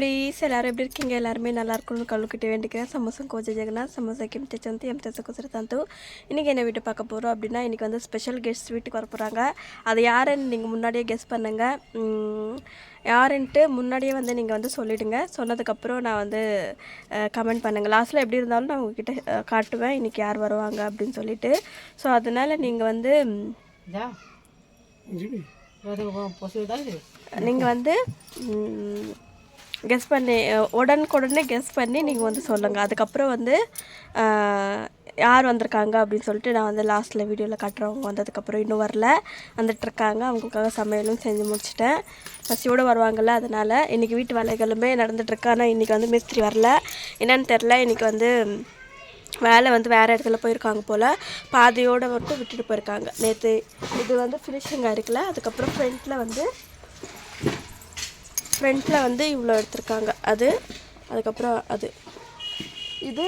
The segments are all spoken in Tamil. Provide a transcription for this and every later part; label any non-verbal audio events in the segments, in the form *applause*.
ಫ್ಯಾಮಿಲೀಸ್ ಎಲ್ಲರೂ எப்படி இருக்கீங்க? ಎಲ್ಲಾರುಮೇ நல்லா இருக்கணும்னு கல்லுக்கிட்டே வேண்டிக்கிறேன். சமோசம் கோஜ ஜெகனா சமோசா கிம் டெச்சந்து எம் டெசக்கு தந்து இன்றைக்கி என்ன வீட்டு பார்க்க போகிறோம் அப்படின்னா இன்றைக்கி வந்து ஸ்பெஷல் கெஸ்ட் வீட்டுக்கு வர போகிறாங்க அது யாருன்னு நீங்கள் முன்னாடியே கெஸ்ட் பண்ணுங்கள் யாருன்ட்டு முன்னாடியே வந்து நீங்கள் வந்து சொல்லிவிடுங்க சொன்னதுக்கப்புறம் நான் வந்து கமெண்ட் பண்ணுங்கள் லாஸ்ட்டில் எப்படி இருந்தாலும் நான் உங்ககிட்ட காட்டுவேன். இன்றைக்கி யார் வருவாங்க அப்படின்னு சொல்லிட்டு. ஸோ அதனால் நீங்கள் வந்து நீங்கள் வந்து கெஸ் பண்ணி உடனுக்குடனே கெஸ் பண்ணி நீங்கள் வந்து சொல்லுங்கள் அதுக்கப்புறம் வந்து யார் வந்திருக்காங்க அப்படின்னு சொல்லிட்டு நான் வந்து லாஸ்ட்டில் வீடியோவில் கட்டுறவங்க வந்ததுக்கப்புறம் இன்னும் வரல. வந்துட்டுருக்காங்க அவங்களுக்காக சமையலும் செஞ்சு முடிச்சிட்டேன். பசியோடு வருவாங்கள்ல அதனால் இன்றைக்கி வீட்டு வேலைகளுமே நடந்துகிட்ருக்கு ஆனால் இன்றைக்கி வந்து மிஸ்திரி வரல. என்னென்னு தெரில இன்றைக்கி வந்து வேலை வந்து வேறு இடத்துல போயிருக்காங்க போல். பாதையோடு மட்டும் விட்டுட்டு போயிருக்காங்க. நேற்று இது வந்து ஃபினிஷிங்காக இருக்குல்ல அதுக்கப்புறம் ஃப்ரண்ட்டில் வந்து ஃப்ரண்ட்டில் வந்து இவ்வளோ எடுத்திருக்காங்க. அது அதுக்கப்புறம் அது. இது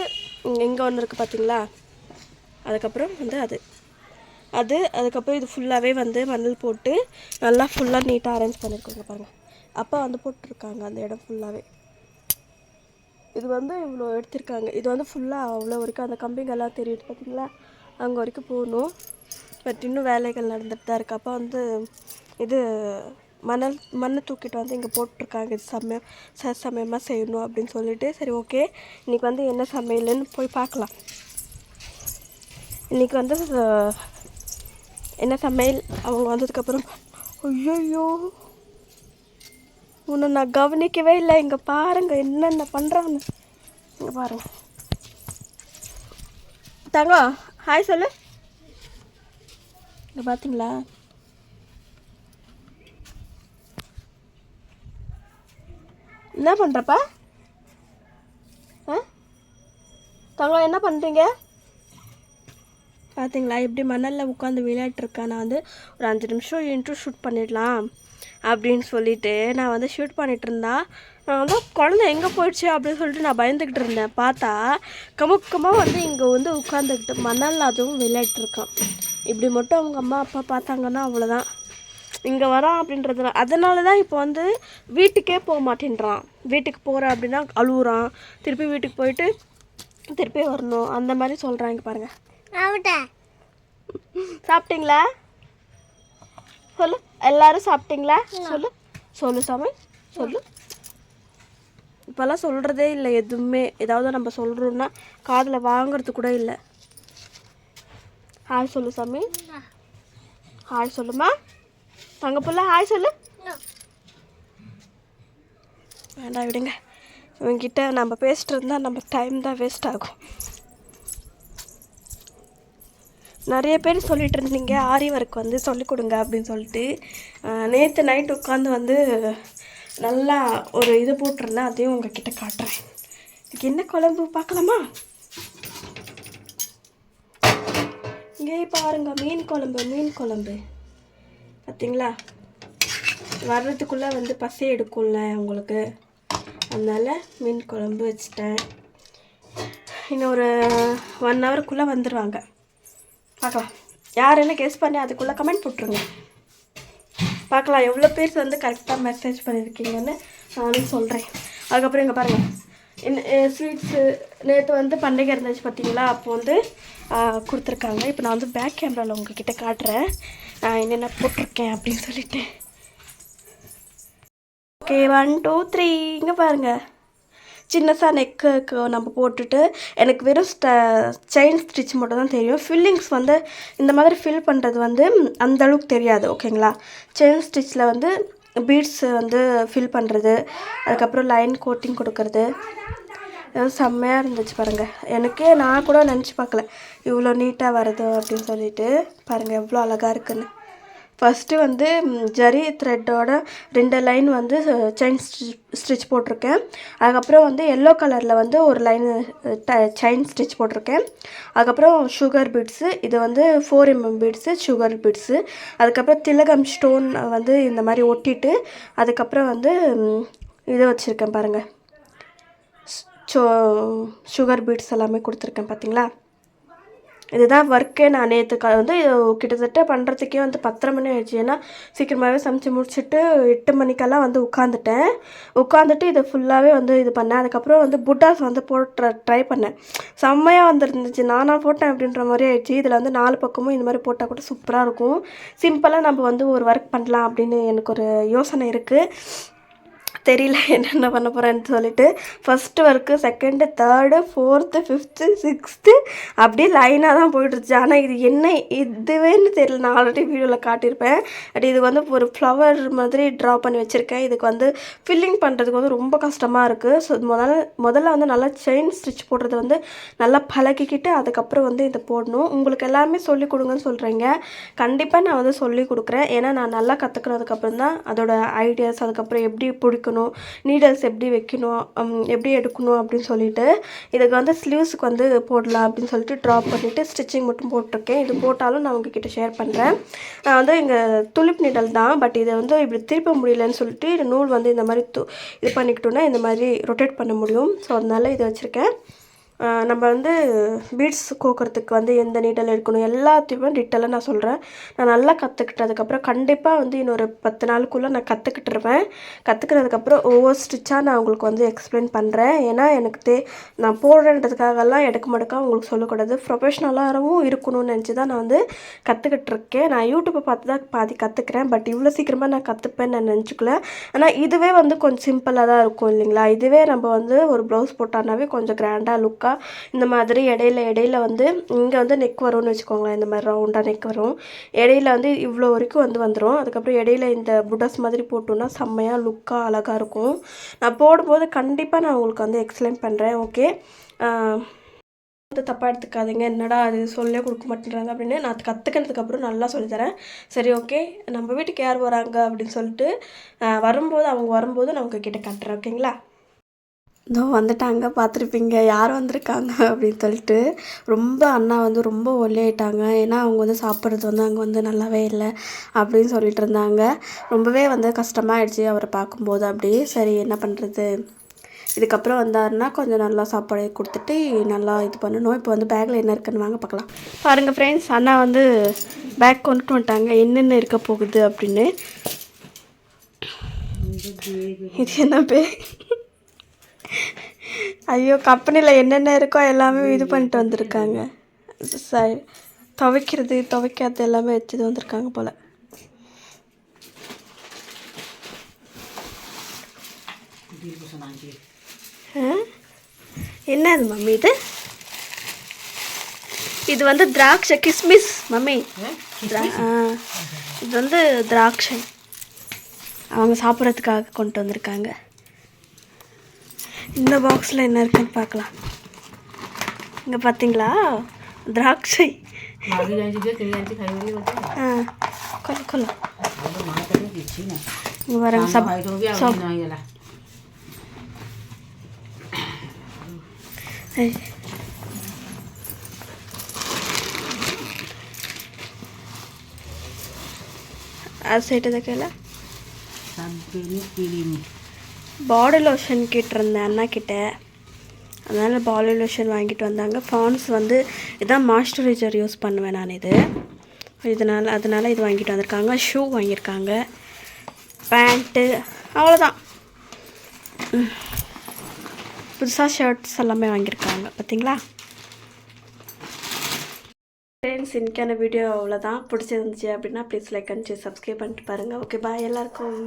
இங்கே ஒன்று இருக்குது பார்த்தீங்களா அதுக்கப்புறம் வந்து அது. அது அதுக்கப்புறம் இது ஃபுல்லாகவே வந்து மணல் போட்டு நல்லா ஃபுல்லாக நீட்டாக அரேஞ்ச் பண்ணியிருக்காங்க பாருங்கள் அப்பா வந்து போட்டிருக்காங்க அந்த இடம் ஃபுல்லாகவே இது வந்து இவ்வளோ எடுத்திருக்காங்க. இது வந்து ஃபுல்லாக அவ்வளோ வரைக்கும் அந்த கம்பிங்கெல்லாம் தெரியுது பார்த்தீங்களா அங்கே வரைக்கும் போகணும். பட் இன்னும் வேலைகள் நடந்துட்டு தான் இருக்குது அப்போ வந்து இது மணல் மண்ணை தூக்கிட்டு வந்து இங்கே போட்டிருக்காங்க. இது சமயம் ச சமயமாக செய்யணும் அப்படின்னு சொல்லிட்டு சரி ஓகே. இன்றைக்கி வந்து என்ன சமையல்னு போய் பார்க்கலாம். இன்றைக்கி வந்து என்ன சமையல்? அவங்க வந்ததுக்கப்புறம் ஐயோயோ! உன்னை நான் கவனிக்கவே இல்லை. இங்கே பாருங்க என்னென்ன பண்ணுறான்னு இங்கே பாருங்க. தங்கம் ஹாய் சொல்லு. இங்கே பார்த்தீங்களா என்ன பண்ணுறப்பா ஆ? தங்கம் என்ன பண்ணுறீங்க பார்த்தீங்களா எப்படி மணலில் உட்காந்து விளையாட்டுருக்கேன் நான் வந்து ஒரு அஞ்சு நிமிஷம் இன்ட்ரோ ஷூட் பண்ணிடலாம் அப்படின்னு சொல்லிட்டு நான் வந்து ஷூட் பண்ணிகிட்டு இருந்தா நான் வந்து குழந்தை எங்கே போயிடுச்சு அப்படின்னு சொல்லிட்டு நான் பயந்துக்கிட்டு இருந்தேன். பார்த்தா கமுக்கமாக வந்து இங்கே வந்து உட்காந்துக்கிட்டு மணல் அதுவும் விளையாட்டுருக்கான் இப்படி மட்டும் அவங்க அம்மா அப்பா பார்த்தாங்கன்னா அவ்வளோதான் இங்கே வரான் அப்படின்றதுல அதனால தான் இப்போ வந்து வீட்டுக்கே போக மாட்டேன்றான். வீட்டுக்கு போகிறேன் அப்படின்னா அழுவுறான். திருப்பி வீட்டுக்கு போயிட்டு திருப்பி வரணும். அந்த மாதிரி சொல்கிறாங்க பாருங்கள் சாப்பிட்டீங்களா? சொல்லு. எல்லாரும் சாப்பிட்டீங்களா? சொல்லு. சொல்லு சாமி. சொல்லு. இப்போல்லாம் சொல்கிறதே இல்லை எதுவுமே. ஏதாவது நம்ம சொல்கிறோன்னா காதில் வாங்குறது கூட இல்லை. ஹாய் சொல்லு சாமி. ஹாய் சொல்லுமா? தங்க புள்ள ஹாய் சொல்லு. வேண்டாம் விடுங்க. இவங்கிட்ட நம்ம பேசிட்டு இருந்தா நம்ம டைம் தான் வேஸ்ட் ஆகும். நிறைய பேர் சொல்லிட்டு இருந்தீங்க ஆரி ஒர்க் வந்து சொல்லிக் கொடுங்க அப்படின்னு சொல்லிட்டு. நேற்று நைட் உட்காந்து வந்து நல்லா ஒரு இது போட்டிருந்தேன் அதையும் உங்ககிட்ட காட்டுறேன். இதுக்கு என்ன குழம்பு பார்க்கலாமா? இங்கே பாருங்க மீன் குழம்பு மீன் குழம்பு. பார்த்தீங்களா வர்றதுக்குள்ளே வந்து பசி எடுக்கும்ல உங்களுக்கு. அதனால் மீன் குழம்பு வச்சுட்டேன். இன்னும் ஒரு ஒன் ஹவருக்குள்ளே வந்துடுவாங்க பார்க்கலாம். யார் என்ன கெஸ் பண்ணி அதுக்குள்ளே கமெண்ட் போட்டுருங்க. பார்க்கலாம் எவ்வளோ பேர் வந்து கரெக்டாக மெசேஜ் பண்ணியிருக்கீங்கன்னு நானும் சொல்கிறேன் அதுக்கப்புறம் இங்கே பாருங்கள் என்ன ஸ்வீட்ஸு நேற்று வந்து பண்டிகை இருந்துச்சு பார்த்தீங்களா அப்போ வந்து கொடுத்துருக்காங்க. இப்போ நான் வந்து பேக் கேமராவில் உங்ககிட்ட காட்டுறேன். நான் என்னென்ன போட்டிருக்கேன் அப்படின்னு சொல்லிட்டேன் ஓகே ஒன் டூ த்ரீ இங்கே பாருங்கள் சின்னசாக நெக்குக்கு நம்ம போட்டுட்டு எனக்கு வெறும் ஸ்ட செயின் ஸ்டிச் மட்டும் தான் தெரியும். ஃபில்லிங்ஸ் வந்து இந்த மாதிரி ஃபில் பண்ணுறது வந்து அந்த அளவுக்கு தெரியாது ஓகேங்களா செயின் ஸ்டிச்சில் வந்து பீட்ஸ் வந்து ஃபில் பண்ணுறது அதுக்கப்புறம் லைன் கோட்டிங் கொடுக்கறது செம்மையாக இருந்துச்சு பாருங்கள் எனக்கே நான் கூட நினச்சி பார்க்கல. இவ்வளோ நீட்டாக வருது அப்படின்னு சொல்லிட்டு பாருங்கள் எவ்வளோ அழகாக இருக்குன்னு. ஃபஸ்ட்டு வந்து ஜரி த்ரெட்டோட ரெண்டு லைன் வந்து செயின் ஸ்டிச் போட்டிருக்கேன். அதுக்கப்புறம் வந்து எல்லோ கலரில் வந்து ஒரு லைன் செயின் ஸ்டிச் போட்டிருக்கேன். அதுக்கப்புறம் சுகர் பீட்ஸு இது வந்து four MM beads sugar beads அதுக்கப்புறம் திலகம் ஸ்டோன் வந்து இந்த மாதிரி ஒட்டிட்டு அதுக்கப்புறம் வந்து இதை வச்சுருக்கேன் பாருங்கள் சோ சுகர் பீட்ஸ் எல்லாமே கொடுத்துருக்கேன் பார்த்தீங்களா இதுதான் ஒர்க்கே நான் நேற்று க வந்து கிட்டத்தட்ட பண்ணுறதுக்கே வந்து பத்தரை மணி ஆயிடுச்சு. ஏன்னா சீக்கிரமாகவே சமைச்சு முடிச்சுட்டு எட்டு மணிக்கெல்லாம் வந்து உட்காந்துட்டேன் உட்காந்துட்டு இதை ஃபுல்லாகவே வந்து இது பண்ணேன். அதுக்கப்புறம் வந்து புட்டாஸ் வந்து போட்டு ட்ரை பண்ணேன். செம்மையாக வந்துருந்துச்சு. நானாக போட்டேன் அப்படின்ற மாதிரி ஆயிடுச்சு. இதில் வந்து நாலு பக்கமும் இந்த மாதிரி போட்டால் கூட சூப்பராக இருக்கும். சிம்பிளாக நம்ம வந்து ஒரு ஒர்க் பண்ணலாம் அப்படின்னு எனக்கு ஒரு யோசனை இருக்குது தெரியல *laughs* என்னென்ன பண்ண போகிறேன்னு சொல்லிட்டு first work second third fourth fifth sixth அப்படியே லைனாக தான் போயிட்டுருச்சு ஆனால் இது என்ன இதுவேன்னு தெரியல. நான் ஆல்ரெடி வீடியோவில் காட்டியிருப்பேன். பட் இது வந்து ஒரு ஃப்ளவர் மாதிரி ட்ரா பண்ணி வச்சுருக்கேன். இதுக்கு வந்து ஃபில்லிங் பண்ணுறதுக்கு வந்து ரொம்ப கஷ்டமாக இருக்குது ஸோ முதல்ல முதல்ல வந்து நல்லா செயின் ஸ்டிச் போடுறது வந்து நல்லா பழகிக்கிட்டு அதுக்கப்புறம் வந்து இதை போடணும். உங்களுக்கு எல்லாமே சொல்லிக் கொடுங்கன்னு சொல்கிறீங்க கண்டிப்பாக நான் வந்து சொல்லி கொடுக்குறேன். ஏன்னா நான் நல்லா கற்றுக்கிறதுக்கப்புறம் தான் அதோட ஐடியாஸ் அதுக்கப்புறம் எப்படி பிடிக்கணும் நீடல்ஸ் எப்படி வைக்கணும் எப்படி எடுக்கணும் அப்படின்னு சொல்லிட்டு இதுக்கு வந்து ஸ்லீவ்ஸுக்கு வந்து போடலாம் அப்படின்னு சொல்லிட்டு ட்ராப் பண்ணிவிட்டு ஸ்டிச்சிங் மட்டும் போட்டிருக்கேன். இது போட்டாலும் நான் உங்ககிட்ட ஷேர் பண்ணுறேன் நான் வந்து எங்கள் துளிப் நீடல் தான் பட் இதை வந்து இப்படி திருப்ப முடியலன்னு சொல்லிட்டு நூல் வந்து இந்த மாதிரி து இது பண்ணிக்கிட்டோன்னா இந்த மாதிரி ரொட்டேட் பண்ண முடியும். ஸோ அதனால இதை வச்சுருக்கேன். நம்ம வந்து பீட்ஸ் கோக்கிறதுக்கு வந்து எந்த நீடல் எடுக்கணும் எல்லாத்தையுமே டீட்டெயிலாக நான் சொல்கிறேன் நான் நல்லா கற்றுக்கிட்டதுக்கப்புறம் கண்டிப்பாக வந்து இன்னொரு பத்து நாளுக்குள்ளே நான் கற்றுக்கிட்டுருவேன் கற்றுக்கிறதுக்கப்புறம் ஒவ்வொரு ஸ்டிச்சாக நான் உங்களுக்கு வந்து எக்ஸ்பிளைன் பண்ணுறேன் ஏன்னா எனக்கு தே நான் போடுறேன்றதுக்காகலாம் எடுக்க மடுக்காக உங்களுக்கு சொல்லக்கூடாது ப்ரொஃபஷ்னலாகவும் இருக்கணும்னு நினச்சி தான் நான் வந்து கற்றுக்கிட்டு இருக்கேன் நான் யூடியூப்பை பார்த்து தான் பாதி கற்றுக்கிறேன் பட் இவ்வளோ சீக்கிரமாக நான் கற்றுப்பேன்னு நான் நினச்சிக்கல. ஆனால் இதுவே வந்து கொஞ்சம் சிம்பிளாக தான் இருக்கும் இல்லைங்களா? இதுவே நம்ம வந்து ஒரு ப்ளவுஸ் போட்டானாவே கொஞ்சம் கிராண்டாக இருக்கா? இந்த மாதிரி இடையில இடையில வந்து இங்கே வந்து நெக் வரும்னு வச்சுக்கோங்களேன். இந்த மாதிரி ரவுண்டாக நெக் வரும். இடையில வந்து இவ்வளோ வரைக்கும் வந்து வந்துடும் அதுக்கப்புறம் இடையில இந்த புடஸ் மாதிரி போட்டோன்னா செம்மையாக லுக்காக அழகாக இருக்கும். நான் போடும்போது கண்டிப்பாக நான் உங்களுக்கு வந்து எக்ஸ்பிளைன் பண்ணுறேன் ஓகே வந்து தப்பாக எடுத்துக்காதீங்க. என்னடா அது சொல்லே கொடுக்க மாட்டேன்றாங்க அப்படின்னு நான் கற்றுக்கினதுக்கப்புறம் நல்லா சொல்லித்தரேன். சரி ஓகே நம்ம வீட்டுக்கு யார் வராங்க அப்படின்னு சொல்லிட்டு வரும்போது அவங்க வரும்போது நான் உங்ககிட்ட கட்டுறேன். ஓகேங்களா இதோ வந்துட்டாங்க பார்த்துருப்பீங்க. யார் வந்திருக்காங்க அப்படின்னு சொல்லிட்டு ரொம்ப அண்ணா வந்து ரொம்ப ஒல்லியாயிட்டாங்க. ஏன்னா அவங்க வந்து சாப்பிட்றது வந்து அங்கே வந்து நல்லாவே இல்லை அப்படின்னு சொல்லிட்டு இருந்தாங்க. ரொம்பவே வந்து கஷ்டமாயிடுச்சு அவரை பார்க்கும்போது. அப்படி சரி என்ன பண்ணுறது இதுக்கப்புறம் வந்தாருன்னா கொஞ்சம் நல்லா சாப்பாடு கொடுத்துட்டு நல்லா இது பண்ணணும். இப்போ வந்து பேக்கில் என்ன இருக்குன்னு வாங்க பார்க்கலாம். பாருங்கள் ஃப்ரெண்ட்ஸ் அண்ணா வந்து பேக் கொண்டுட்டு வந்துட்டாங்க. என்னென்ன இருக்க போகுது அப்படின்னு. இது என்ன பே ஐயோ கம்பெனியில் என்னென்ன இருக்கோ எல்லாமே இது பண்ணிட்டு வந்திருக்காங்க. சரி. துவைக்கிறது துவைக்காத எல்லாமே வச்சுட்டு வந்திருக்காங்க போல்? என்னது மம்மி இது? இது வந்து திராட்சை கிஸ்மிஸ் மம்மி. இது வந்து திராட்சை. அவங்க சாப்பிட்றதுக்காக கொண்டு வந்திருக்காங்க. இந்த பாக்ஸில் என்ன இருக்குன்னு பார்க்கலாம் இங்கே பார்த்தீங்களா திராட்சை இங்கே வரங்க சப் சப் আর সেটা দেখে এলা பாடி லோஷன் கேட்டிருந்தேன் அண்ணா கிட்ட அதனால் பாடி லோஷன் வாங்கிட்டு வந்தாங்க. ஃபான்ஸ் வந்து இதான் மாய்ஸ்சரைசர் யூஸ் பண்ணுவேன் நான் இது. இதனால் அதனால் இது வாங்கிட்டு வந்திருக்காங்க. ஷூ வாங்கியிருக்காங்க. பேண்ட்டு அவ்வளோதான் புதுசாக ஷர்ட்ஸ் எல்லாமே வாங்கியிருக்காங்க. பார்த்தீங்களா ஃப்ரெண்ட்ஸ் இன்னைக்கான வீடியோ அவ்வளோதான் பிடிச்சிருந்துச்சி அப்படின்னா ப்ளீஸ் லைக் அனுப்பிச்சு சப்ஸ்கிரைப் பண்ணிட்டு பாருங்கள் ஓகே பாய் எல்லாருக்கும்.